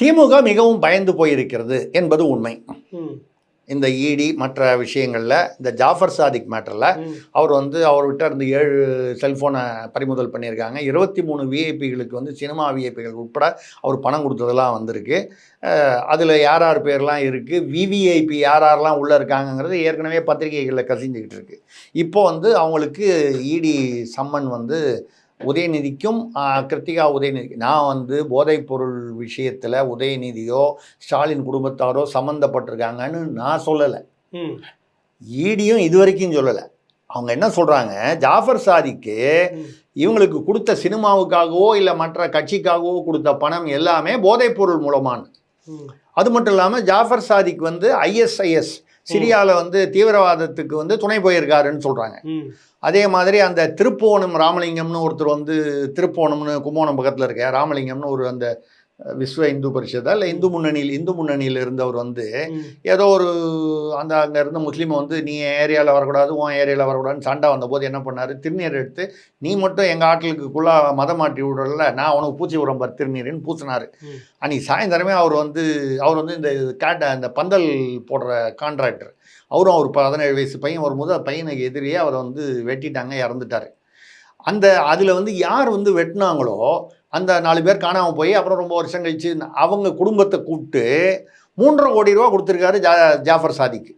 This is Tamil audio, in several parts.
திமுக மிகவும் பயந்து போயிருக்கிறது என்பது உண்மை. இந்த இடி மற்ற விஷயங்களில் இந்த ஜாஃபர் சாதிக் மேட்டரில் அவர் வந்து அவர்கிட்ட இருந்து ஏழு செல்ஃபோனை பறிமுதல் பண்ணியிருக்காங்க. இருபத்தி மூணு விஐபிகளுக்கு வந்து சினிமா விஐபிகள் உட்பட அவர் பணம் கொடுத்ததெல்லாம் வந்திருக்கு. அதில் யார் யார் பேர்லாம் இருக்குது விவிஐபி யார் யாரெல்லாம் உள்ளே இருக்காங்கங்கிறது ஏற்கனவே பத்திரிகைகளில் கசிஞ்சுக்கிட்டு இருக்கு. இப்போ வந்து அவங்களுக்கு இடி சம்மன் வந்து உதயநிதிக்கும் கிருத்திகா உதயநிதி நான் வந்து போதைப்பொருள் விஷயத்தில் உதயநிதியோ ஸ்டாலின் குடும்பத்தாரோ சம்மந்தப்பட்டிருக்காங்கன்னு நான் சொல்லலை. ஈடியும் இது வரைக்கும் சொல்லலை. அவங்க என்ன சொல்கிறாங்க ஜாஃபர் சாதிக்கு. இவங்களுக்கு கொடுத்த சினிமாவுக்காகவோ இல்லை மற்ற கட்சிக்காகவோ கொடுத்த பணம் எல்லாமே போதைப்பொருள் மூலமான ம், அது மட்டும் இல்லாமல் ஜாஃபர் சாதிக் வந்து ஐஎஸ்ஐஎஸ் சிரியாவில் வந்து தீவிரவாதத்துக்கு வந்து துணை போயிருக்காருன்னு சொல்கிறாங்க அதே மாதிரி அந்த திருப்போணம் ராமலிங்கம்னு ஒருத்தர் வந்து திருப்போணம்னு கும்போணம் பக்கத்தில் இருக்க ராமலிங்கம்னு ஒரு அந்த விஸ்வ இந்து பரிஷத்தா இல்லை இந்து முன்னணியில் இந்து முன்னணியில் இருந்தவர் வந்து ஏதோ ஒரு அந்த அங்கே இருந்த முஸ்லீமை வந்து நீ ஏரியாவில் வரக்கூடாது உன் ஏரியாவில் வரக்கூடாதுன்னு சண்டை வந்தபோது என்ன பண்ணார்? திருநீர் எடுத்து நீ மட்டும் எங்கள் ஆட்களுக்குள்ளே மதம் மாட்டி விடல நான் உனக்கு பூச்சி விடுறேன் பார் திருநீர்னு பூசினார். ம். அன்னைக்கு சாயந்தரமே அவர் வந்து அவர் வந்து இந்த கேட்ட அந்த பந்தல் போடுற கான்ட்ராக்டர் அவரும் அவர் பதினேழு வயசு பையன் வரும்போது பையனுக்கு எதிரியே அவரை வந்து வெட்டிட்டாங்க இறந்துட்டார். அந்த அதில் வந்து யார் வந்து வெட்டினாங்களோ அந்த நாலு பேர் காணாமல் போய் அப்புறம் ரொம்ப வருஷம் கழிச்சு அவங்க குடும்பத்தை கூப்பிட்டு மூன்றரை கோடி ரூபா கொடுத்துருக்காரு ஜா ஜாஃபர் சாதிக்கு.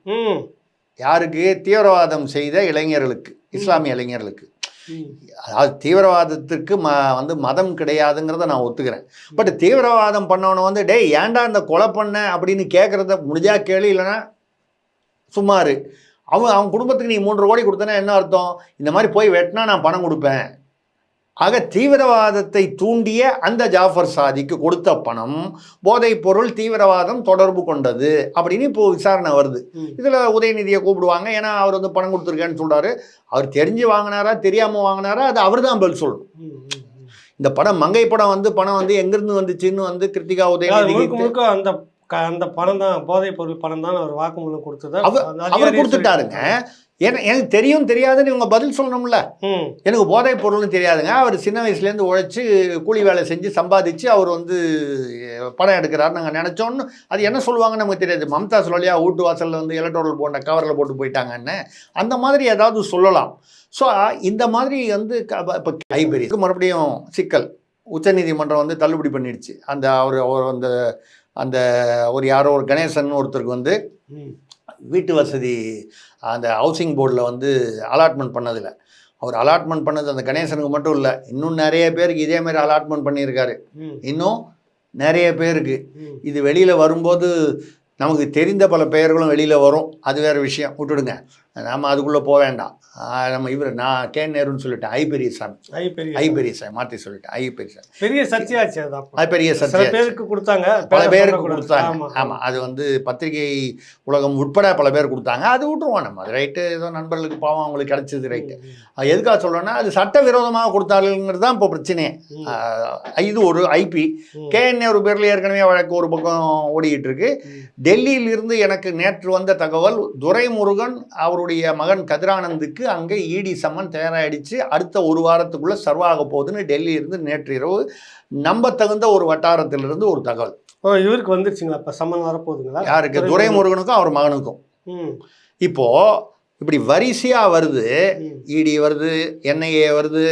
யாருக்கு? தீவிரவாதம் செய்த இளைஞர்களுக்கு இஸ்லாமிய இளைஞர்களுக்கு. அதாவது தீவிரவாதத்துக்கு ம வந்து மதம் கிடையாதுங்கிறத நான் ஒத்துக்கிறேன். பட் தீவிரவாதம் பண்ணவனை வந்து டேய் ஏன்டா இந்த கொலை பண்ண? அப்படின்னு கேட்குறத முடிஞ்சா கேளு இல்லைன்னா சும்மாரு அவன் அவன் குடும்பத்துக்கு நீ மூன்று கோடி கொடுத்தனா என்ன அர்த்தம்? இந்த மாதிரி போய் வெட்டினா நான் பணம் கொடுப்பேன். ஆக தீவிரவாதத்தை தூண்டிய அந்த ஜாஃபர் சாதிக்கு கொடுத்த பணம் போதைப் பொருள் தீவிரவாதம் தொடர்பு கொண்டது அப்படின்னு இப்போ விசாரணை வருது. இதில் உதயநிதியை கூப்பிடுவாங்க ஏன்னா அவர் வந்து பணம் கொடுத்துருக்கேன்னு சொல்றாரு அவர் தெரிஞ்சு வாங்கினாரா தெரியாமல் வாங்கினாரா அது அவர் தான் பதில் சொல்லணும். இந்த படம் மங்கை படம் வந்து பணம் வந்து எங்கிருந்து வந்துச்சுன்னு வந்து கிருத்திகா உதயநிதி அந்த அந்த பணம் தான் போதைப் பொருள் பணம் தான் அவர் வாக்குமூலம் கொடுத்தது. அவர் கொடுத்துட்டாருங்க. ஏன்னா எனக்கு தெரியும் தெரியாதுன்னு இவங்க பதில் சொல்லணும்ல. எனக்கு போதைப் பொருள்னு தெரியாதுங்க. அவர் சின்ன வயசுலேருந்து உழைச்சி கூலி வேலை செஞ்சு சம்பாதிச்சு அவர் வந்து படம் எடுக்கிறார் நாங்கள் நினச்சோன்னு அது என்ன சொல்லுவாங்கன்னு நமக்கு தெரியாது. மம்தா சொல்லலையா வீட்டு வாசலில் வந்து எலக்ட்ரோல் போட்ட கவரில் போட்டு போயிட்டாங்கன்னு. அந்த மாதிரி ஏதாவது சொல்லலாம். ஸோ இந்த மாதிரி வந்து இப்போ லைப்ரரி மறுபடியும் சிக்கல். உச்சநீதிமன்றம் வந்து தள்ளுபடி பண்ணிடுச்சு. அந்த அவர் அவர் அந்த அந்த ஒரு யாரோ ஒரு கணேசன் ஒருத்தருக்கு வந்து வீட்டு வசதி அந்த ஹவுசிங் போர்டில் வந்து அலாட்மெண்ட் பண்ணதில்ல. அவர் அலாட்மெண்ட் பண்ணது அந்த கணேசனுக்கு மட்டும் இல்லை. இன்னும் நிறைய பேருக்கு இதே மாதிரி அலாட்மெண்ட் பண்ணியிருக்காரு. இன்னும் நிறைய பேருக்கு. இது வெளியில் வரும்போது நமக்கு தெரிந்த பல பெயர்களும் வெளியில் வரும். அது வேறு விஷயம். விட்டுடுங்க. நாம் அதுக்குள்ளே போக வேண்டாம். நம்ம இவர் நான் கே நேருன்னு சொல்லிட்டேன். ஐ பெரியசாமி ஐ பெரிய ஐ பெரியசாமி மாற்றி சொல்லிட்டேன். ஐ பெரியசாமி பெரிய சர்ச்சையாச்சு அது பெரிய சத்தியம் பேருக்கு கொடுத்தாங்க பல பேரை பேருக்கு. கொடுத்தாங்க. ஆமா, ஆமாம் அது வந்து பத்திரிகை உலகம் உட்பட பல பேர் கொடுத்தாங்க. அது விட்டுருவோம் நம்ம. அது ரைட்டு. ஏதோ நண்பர்களுக்கு பாவம் அவங்களுக்கு கிடைச்சது ரைட்டு. எதுக்காக சொல்கிறேன்னா அது சட்டவிரோதமாக கொடுத்தாருங்கிறது தான் இப்போ பிரச்சனையே. இது ஒரு ஐபி ம், கேஎன்ஏ ஒரு பேரில் ஏற்கனவே வழக்கு ஒரு பக்கம் ஓடிக்கிட்டு இருக்கு. டெல்லியிலிருந்து எனக்கு நேற்று வந்த தகவல் துரைமுருகன் அவருடைய மகன் கதிரானந்துக்கு அங்கே இடி சம்மன் தயாராகிடுச்சு அடுத்த ஒரு வாரத்துக்குள்ளே சர்வாக போகுதுன்னு டெல்லியிலிருந்து நேற்று இரவு நம்ப தகுந்த ஒரு வட்டாரத்திலிருந்து ஒரு தகவல். ஓ இவருக்கு வந்துருச்சுங்களா இப்போ சம்மன் வரப்போகுதுங்களா? யாருக்கு? துரைமுருகனுக்கும் அவர் மகனுக்கும். ம், இப்போ இப்படி வரிசையா வருது. இடி வருது என்ஐஏ வருது.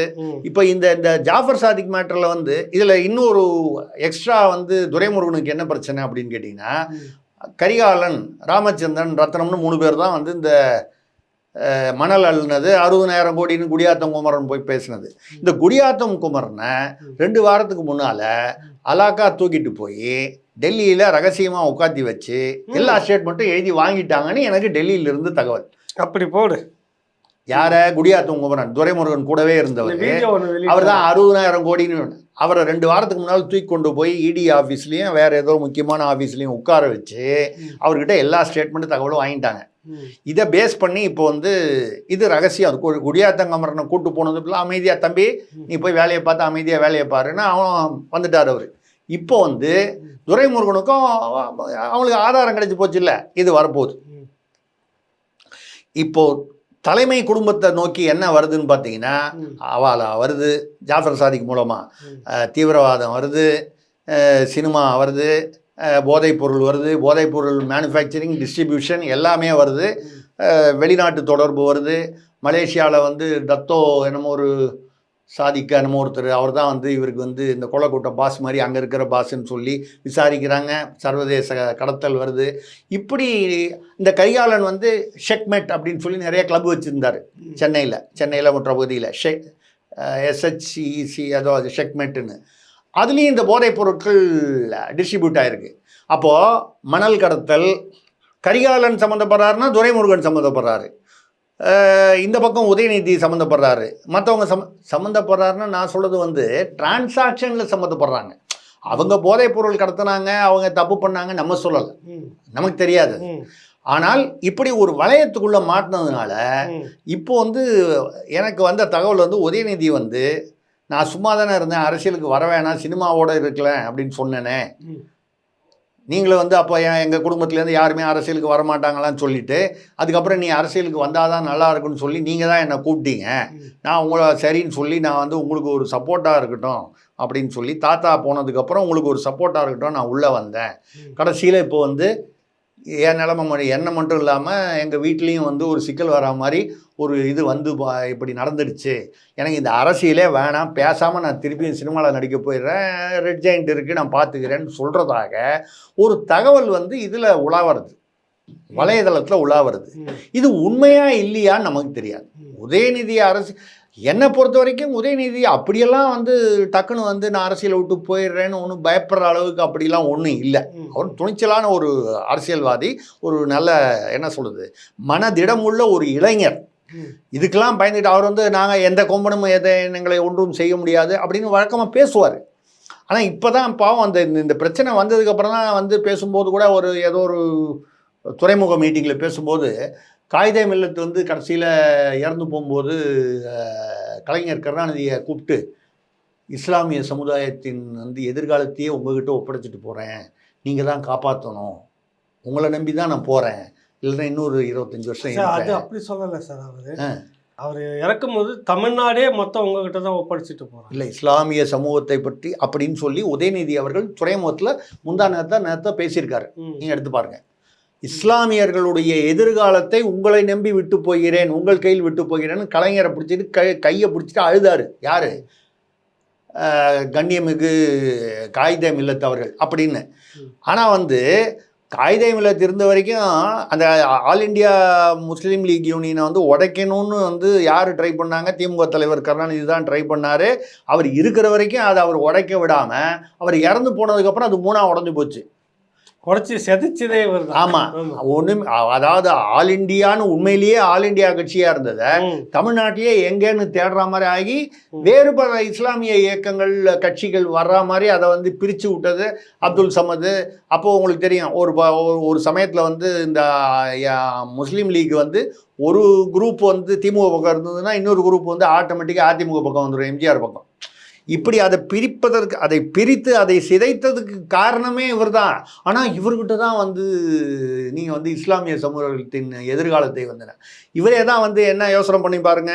இப்போ இந்த இந்த ஜாஃபர் சாதிக் மேட்டரில் வந்து இதில் இன்னொரு எக்ஸ்ட்ரா வந்து துரைமுருகனுக்கு என்ன பிரச்சனை அப்படின்னு கேட்டிங்கன்னா. கரிகாலன் ராமச்சந்திரன் ரத்னம்னு மூணு பேர் தான் வந்து இந்த மணல் அள்ளினது அறுபதாயிரம் கோடின்னு குடியாத்தம் குமரன் போய் பேசினது. இந்த குடியாத்தம் குமரனை ரெண்டு வாரத்துக்கு முன்னால் அலாக்கா தூக்கிட்டு போய் டெல்லியில் ரகசியமாக உட்காத்தி வச்சு எல்லா ஸ்டேட்மெண்ட்டும் எழுதி வாங்கிட்டாங்கன்னு எனக்கு டெல்லியிலிருந்து தகவல். அப்படி போடு. யார? குடியாத்தம் குமரன். துரைமுருகன் கூடவே இருந்தவர். அவர் தான் அறுபதாயிரம் கோடின்னு. அவரை ரெண்டு வாரத்துக்கு முன்னால் தூக்கி கொண்டு போய் இடி ஆஃபீஸ்லேயும் வேறு ஏதோ முக்கியமான ஆஃபீஸ்லேயும் உட்கார வச்சு. அவர்கிட்ட எல்லா ஸ்டேட்மெண்ட்டும் தகவலும் வாங்கிட்டாங்க. இதை பேஸ் பண்ணி இப்போ வந்து இது ரகசியம். அது கு- குடியாத்தங்கமரனை கூட்டு போனதுக்குள்ள அமைதியாக தம்பி நீ போய் வேலையை பார்த்து அமைதியாக வேலையை பாருன்னு அவன் வந்துட்டார் அவர். இப்போ வந்து துரைமுருகனுக்கும் அவங்களுக்கு ஆதாரம் கிடைச்சி போச்சு இல்லை. இது வரப்போகுது. இப்போ தலைமை குடும்பத்தை நோக்கி என்ன வருதுன்னு பார்த்தீங்கன்னா ம். அவாலா வருது ஜாஃபர் சாதிக் மூலமாக தீவிரவாதம் வருது சினிமா வருது போதைப்பொருள் வருது போதைப்பொருள் மேனுஃபேக்சரிங் டிஸ்ட்ரிபியூஷன் எல்லாமே வருது. வெளிநாட்டு தொடர்பு வருது. மலேசியாவில் வந்து தத்தோ என்னமோ ஒரு சாதிக்க என்னமோ ஒருத்தர் அவர் தான் வந்து இவருக்கு வந்து இந்த கொலக்கூட்ட பாஸ் மாதிரி அங்கே இருக்கிற பாஸ்ன்னு சொல்லி விசாரிக்கிறாங்க. சர்வதேச கடத்தல் வருது. இப்படி இந்த கையாளன் வந்து ஷெக்மெட் அப்படின்னு சொல்லி நிறைய கிளப் வச்சுருந்தார். சென்னையில் சென்னையில் மற்ற பகுதியில். ஷெக் எஸ்ஹெச்இசி அதோ அது ஷெக்மெட்டுன்னு. அதுலேயும் இந்த போதைப் பொருட்கள் டிஸ்ட்ரிபியூட் ஆகிருக்கு அப்போது மணல் கடத்தல் கரிகாலன் சம்மந்தப்படுறாருன்னா துரைமுருகன் சம்மந்தப்படுறாரு. இந்த பக்கம் உதயநிதி சம்மந்தப்படுறாரு. மற்றவங்க சம் சம்மந்தப்படுறாருன்னா நான் சொல்கிறது வந்து டிரான்சாக்ஷனில் சம்மந்தப்படுறாங்க. அவங்க போதைப் பொருள் கடத்தினாங்க அவங்க தப்பு பண்ணாங்க நம்ம சொல்லலை. நமக்கு தெரியாது. ஆனால் இப்படி ஒரு வளையத்துக்குள்ளே மாட்டினதுனால. இப்போ வந்து எனக்கு வந்த தகவல் வந்து உதயநிதி வந்து நான் சும்மா தானே இருந்தேன் அரசியலுக்கு வர வேணாம் சினிமாவோட இருக்கல அப்படின்னு சொன்னேனே. நீங்களும் வந்து அப்போ என் எங்கள் குடும்பத்துலேருந்து யாருமே அரசியலுக்கு வர மாட்டாங்களான்னு சொல்லிட்டு அதுக்கப்புறம் நீ அரசியலுக்கு வந்தால் தான் நல்லா இருக்கும்னு சொல்லி நீங்கள் தான் என்னை கூப்பிட்டீங்க. நான் உங்களை சரின்னு சொல்லி நான் வந்து உங்களுக்கு ஒரு சப்போர்ட்டாக இருக்கட்டும் அப்படின்னு சொல்லி தாத்தா போனதுக்கப்புறம் உங்களுக்கு ஒரு சப்போர்ட்டாக இருக்கட்டும் நான் உள்ளே வந்தேன். கடைசியில் இப்போ வந்து என் நிலமை மட்டும் என்ன மட்டும் இல்லாமல் எங்கள் வீட்லேயும் வந்து ஒரு சிக்கல் வரா மாதிரி ஒரு இது வந்து இப்படி நடந்துடுச்சு. எனக்கு இந்த அரசியலே வேணாம். பேசாமல் நான் திருப்பியும் சினிமாவில் நடிக்க போயிடுறேன். ரெட் ஜெயிண்ட் இருக்குது நான் பார்த்துக்கிறேன்னு சொல்கிறதாக ஒரு தகவல் வந்து இதில் உலாவருது வலைதளத்தில் உலாவருது ம், இது உண்மையா இல்லையான்னு நமக்கு தெரியாது. உதயநிதி அரசு என்னை பொறுத்த வரைக்கும் உதயநிதி அப்படியெல்லாம் வந்து டக்குன்னு வந்து நான் அரசியலை விட்டு போயிடுறேன்னு ஒன்றும் பயப்படுற அளவுக்கு அப்படிலாம் ஒன்றும் இல்லை. அவர் துணிச்சலான ஒரு அரசியல்வாதி ஒரு நல்ல என்ன சொல்கிறது மனதிடமுள்ள ஒரு இளைஞர். இதுக்கெல்லாம் பயந்துட்டு அவர் வந்து நாங்கள் எந்த கொம்பனும் எதை எங்களை ஒன்றும் செய்ய முடியாது அப்படின்னு வழக்கமாக பேசுவார் ஆனால் இப்போ தான் பாவம் அந்த இந்த- இந்த பிரச்சனை வந்ததுக்கப்புறம் தான் வந்து பேசும்போது கூட ஒரு ஏதோ ஒரு துறைமுக மீட்டிங்கில் பேசும்போது காகித மில்லத்து வந்து கடைசியில் இறந்து போகும்போது கலைஞர் கருணாநிதியை கூப்பிட்டு இஸ்லாமிய சமுதாயத்தின் வந்து எதிர்காலத்தையே உங்ககிட்ட ஒப்படைச்சிட்டு போகிறேன் நீங்கள் தான் காப்பாற்றணும் உங்களை நம்பி தான் நான் போகிறேன் இல்லைன்னா இன்னொரு இருபத்தஞ்சி வருஷம் அது அப்படி சொல்லலை சார் அவரு. அவர் இறக்கும்போது தமிழ்நாடே மொத்தம் உங்ககிட்ட தான் ஒப்படைச்சிட்டு போறாங்க இல்லை இஸ்லாமிய சமூகத்தை பற்றி அப்படின்னு சொல்லி உதயநிதி அவர்கள் துறைமுகத்தில் முந்தா நேரத்தை நேரத்தை பேசியிருக்காரு. நீங்கள் எடுத்து பாருங்க. இஸ்லாமியர்களுடைய எதிர்காலத்தை உங்களை நம்பி விட்டு போகிறேன் உங்கள் கையில் விட்டு போகிறேன்னு கலைஞரை பிடிச்சிட்டு கை கையை பிடிச்சிட்டு அழுதாரு. யாரு? கண்ணியமிகு காகித மில்லத் அவர்கள் அப்படின்னு. ஆனால் வந்து காகித மில்லத் இருந்த வரைக்கும் அந்த ஆல் இந்தியா முஸ்லீம் லீக் யூனியனை வந்து உடைக்கணும்னு வந்து யார் ட்ரை பண்ணாங்க? திமுக தலைவர் கருணாநிதி தான் ட்ரை பண்ணார். அவர் இருக்கிற வரைக்கும் அதை அவர் உடைக்க விடாமல் அவர் இறந்து போனதுக்கப்புறம் அது மூணாக உடஞ்சி போச்சு. உடைச்சி செதைச்சதே இவர் தான் ஆமாம் ஒன்றும் அதாவது ஆல் இண்டியான்னு உண்மையிலேயே ஆல் இண்டியா கட்சியாக இருந்ததை தமிழ்நாட்டிலேயே எங்கேன்னு தேடுற மாதிரி ஆகி. வேறு பல இஸ்லாமிய இயக்கங்கள் கட்சிகள் வர்ற மாதிரி அதை வந்து பிரித்து விட்டது அப்துல் சமது. அப்போது உங்களுக்கு தெரியும் ஒரு ஒரு- சமயத்தில் வந்து இந்த முஸ்லீம் லீக் வந்து ஒரு குரூப் வந்து திமுக பக்கம் இருந்ததுன்னா இன்னொரு குரூப் வந்து ஆட்டோமேட்டிக்காக அதிமுக பக்கம் வந்துடும் எம்ஜிஆர் பக்கம். இப்படி அதை பிரிப்பதற்கு அதை பிரித்து அதை சிதைத்ததுக்கு காரணமே இவர்தான். ஆனால் இவர்கிட்ட தான் வந்து நீங்கள் வந்து இஸ்லாமிய சமூகத்தின் எதிர்காலத்தை வந்து இவரே தான் வந்து என்ன யோசனை பண்ணி பாருங்க?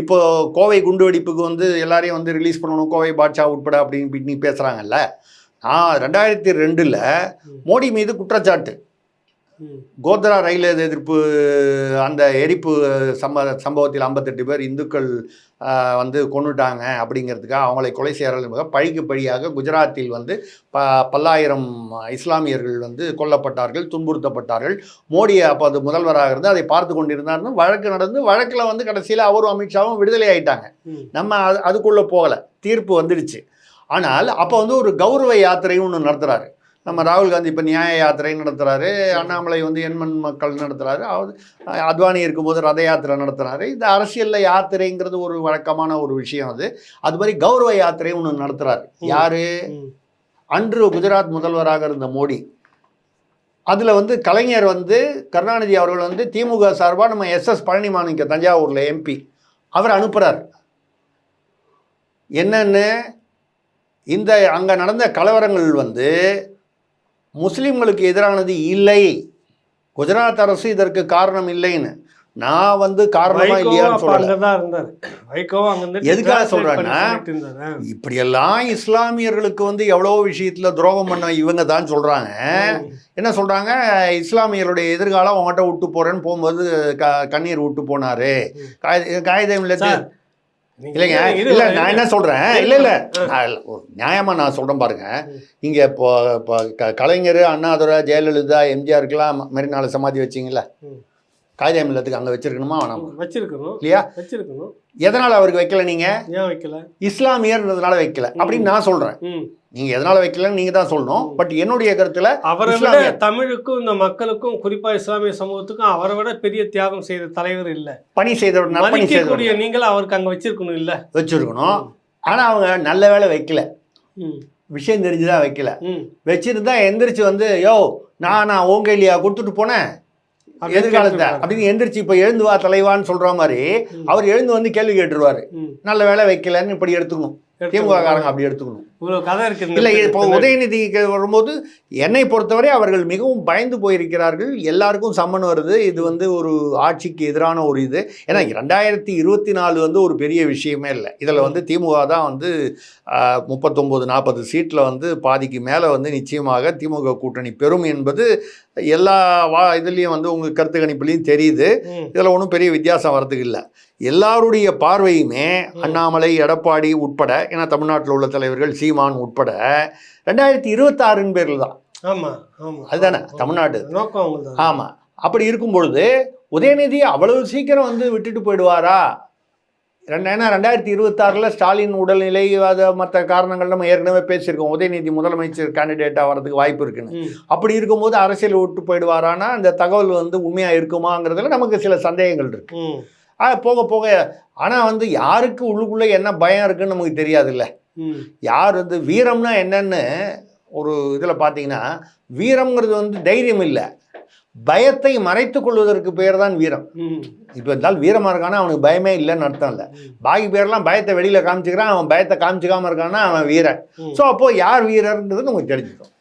இப்போ கோவை குண்டுவெடிப்புக்கு வந்து எல்லாரையும் வந்து ரிலீஸ் பண்ணணும். கோவை பாட்ஷா உட்பட அப்படின்னு பேசுகிறாங்கல்ல நான் ரெண்டாயிரத்தி ரெண்டில் மோடி மீது குற்றச்சாட்டு. கோத்ரா ரயில் எதிர்ப்பு அந்த எரிப்பு சம்ப சம்பவத்தில் ஐம்பத்தெட்டு பேர் இந்துக்கள் வந்து கொண்டுட்டாங்க அப்படிங்கிறதுக்காக அவங்களை கொலை செய்கிறார்கள் பழிக்கு பழியாக குஜராத்தில் வந்து ப பல்லாயிரம் இஸ்லாமியர்கள் வந்து கொல்லப்பட்டார்கள் துன்புறுத்தப்பட்டார்கள். மோடி அப்போ அது முதல்வராக இருந்து அதை பார்த்து கொண்டிருந்தார்னு வழக்கு நடந்து வழக்கில் வந்து கடைசியில் அவரும் அமித்ஷாவும் விடுதலை ஆயிட்டாங்க. நம்ம அது அதுக்குள்ளே போகலை. தீர்ப்பு வந்துடுச்சு. ஆனால் அப்போ வந்து ஒரு கௌரவ யாத்திரைன்னு ஒன்று நடத்துகிறாரு நம்ம ராகுல் காந்தி இப்போ நியாய யாத்திரை நடத்துகிறாரு அண்ணாமலை வந்து எண்மண் மக்கள் நடத்துகிறாரு அவர் அத்வானி இருக்கும்போது ரத யாத்திரை நடத்துகிறாரு இந்த அரசியலில் யாத்திரைங்கிறது ஒரு வழக்கமான ஒரு விஷயம் அது. அது மாதிரி கௌரவ யாத்திரை ஒன்று நடத்துகிறாரு. யாரு? அன்று குஜராத் முதல்வராக இருந்த மோடி. அதில் வந்து கலைஞர் வந்து கருணாநிதி அவர்கள் வந்து திமுக சார்பாக நம்ம எஸ்எஸ் பழனிமாணிக்க தஞ்சாவூரில் எம்பி அவர் அனுப்புகிறார் என்னன்னு இந்த அங்கே நடந்த கலவரங்கள் வந்து முஸ்லீம்களுக்கு எதிரானது இல்லை. குஜராத் அரசு இதற்கு காரணம் இல்லைன்னு. நான் வந்து காரணமா இல்லையான்னு இருந்து எதுக்காக சொல்றேன்னா. இப்படியெல்லாம் இஸ்லாமியர்களுக்கு வந்து எவ்வளோ விஷயத்துல துரோகம் பண்ண இவங்க தான் சொல்றாங்க. என்ன சொல்றாங்க? இஸ்லாமியருடைய எதிர்காலம் உங்கள்கிட்ட விட்டு போறேன்னு போகும்போது க கண்ணீர் விட்டு போனாரு. ம். காய- இல்லைங்க இல்ல நான் என்ன சொல்றேன் இரு. இல்ல இல்ல ஆ. நான் சொல்றேன் பாருங்க. இங்க இப்போ இப்போ க- கலைஞர் அண்ணாதுரை ஜெயலலிதா எம்ஜிஆருக்கெல்லாம் மெரினால சமாதி வச்சிங்கல்ல ம். காகிதம் இல்லத்துக்கு அங்க வச்சிருக்கணுமா வேணாமா? வச்சிருக்கணும். இல்லையா? வச்சிருக்கணும். எதனால அவருக்கு வைக்கல நீங்க? ஏன் வைக்கல? இஸ்லாமியர்ன்றதுனால வைக்கல. அப்படின்னு நான் சொல்றேன். ம். நீங்க எதனால வைக்கலன்னு நீங்க தான் சொல்லணும். பட் என்னுடைய கருத்துல அவரை விட. தமிழுக்கும் இந்த மக்களுக்கும் குறிப்பா இஸ்லாமிய சமூகத்துக்கும் அவரை விட பெரிய தியாகம் செய்த தலைவர் இல்ல. பணி செய்தவர் நற்பணி செய்தவர் மதிக்கக்கூடிய நீங்களும் அவருக்கு அங்க வச்சிருக்கணும் இல்ல. வச்சிருக்கணும். ஆனா அவங்க நல்ல வேலை வைக்கல. விஷயம் தெரிஞ்சுதான் வைக்கல. வச்சிருந்தா எந்திரிச்சு வந்து யோ நான் நான் உங்க இல்லையா கொடுத்துட்டு போனேன்? எதிர்காலத்தை. அப்படின்னு எந்திரிச்சு இப்போ எழுந்து வா தலைவான்னு சொல்ற மாதிரி. அவர் எழுந்து வந்து கேள்வி கேட்டுருவாரு. நல்ல வேலை வைக்கலன்னு இப்படி எடுத்துக்கணும் திமுக காரங்க அப்படி எடுத்துக்கணும். இவ்வளவு கதை இருக்கு இல்லை இப்போ. உதயநிதிக்கு வரும்போது என்னை பொறுத்தவரை அவர்கள் மிகவும் பயந்து போயிருக்கிறார்கள். எல்லாருக்கும் சம்மன் வருது. இது வந்து ஒரு ஆட்சிக்கு எதிரான ஒரு இது. ஏன்னா ரெண்டாயிரத்தி இருபத்தி நாலு வந்து ஒரு பெரிய விஷயமே இல்லை. இதில் வந்து திமுக தான் வந்து முப்பத்தொம்போது நாற்பது சீட்டில் வந்து பாதிக்கு மேலே வந்து நிச்சயமாக திமுக கூட்டணி பெறும் என்பது எல்லா வா இதுலேயும் வந்து உங்கள் கருத்து கணிப்புலையும் தெரியுது. இதில் ஒன்றும் பெரிய வித்தியாசம் வரதுக்கு இல்லை. எல்லாருடைய பார்வையுமே அண்ணாமலை எடப்பாடி உட்பட ஏன்னா தமிழ்நாட்டில் உள்ள தலைவர்கள் சீமான் உட்பட ரெண்டாயிரத்தி இருபத்தாறுன்னு பேரில் தான். ஆமா ஆமா. அதுதானே தமிழ்நாடு. நோக்கம். ஆமாம் அப்படி இருக்கும் பொழுது உதயநிதி அவ்வளவு சீக்கிரம் வந்து விட்டுட்டு போயிடுவாரா? ரெண்டு ஏன்னா ரெண்டாயிரத்தி இருபத்தாறில் ஸ்டாலின் உடல்நிலை அது மற்ற காரணங்கள் நம்ம ஏற்கனவே பேசியிருக்கோம். உதயநிதி முதலமைச்சர் கேண்டிடேட்டாக வரதுக்கு வாய்ப்பு இருக்குன்னு. அப்படி இருக்கும்போது அரசியல் விட்டு போயிடுவாரானா அந்த தகவல் வந்து உண்மையாக இருக்குமாங்கிறதுல நமக்கு சில சந்தேகங்கள் இருக்கு. ம். ஆ போக போக ஆனால் வந்து யாருக்கு உள்ளுக்குள்ளே என்ன பயம் இருக்குன்னு நமக்கு தெரியாதுல்ல. யார் வந்து வீரம்னா என்னன்னு ஒரு இதில் பார்த்தீங்கன்னா வீரம்ங்கிறது வந்து தைரியம் இல்லை பயத்தை மறைத்து கொள்வதற்கு பேர் தான் வீரம். இப்போ இருந்தாலும் வீரமாக இருக்கானா அவனுக்கு பயமே இல்லைன்னு அர்த்தம் இல்லை. பாக்கி பேர்லாம் பயத்தை வெளியில் காமிச்சிக்கிறான் அவன் பயத்தை காமிச்சிக்காம இருக்கான்னா அவன் வீரன். ஸோ அப்போது யார் வீரர்ன்றது நமக்கு தெரிஞ்சுக்கும்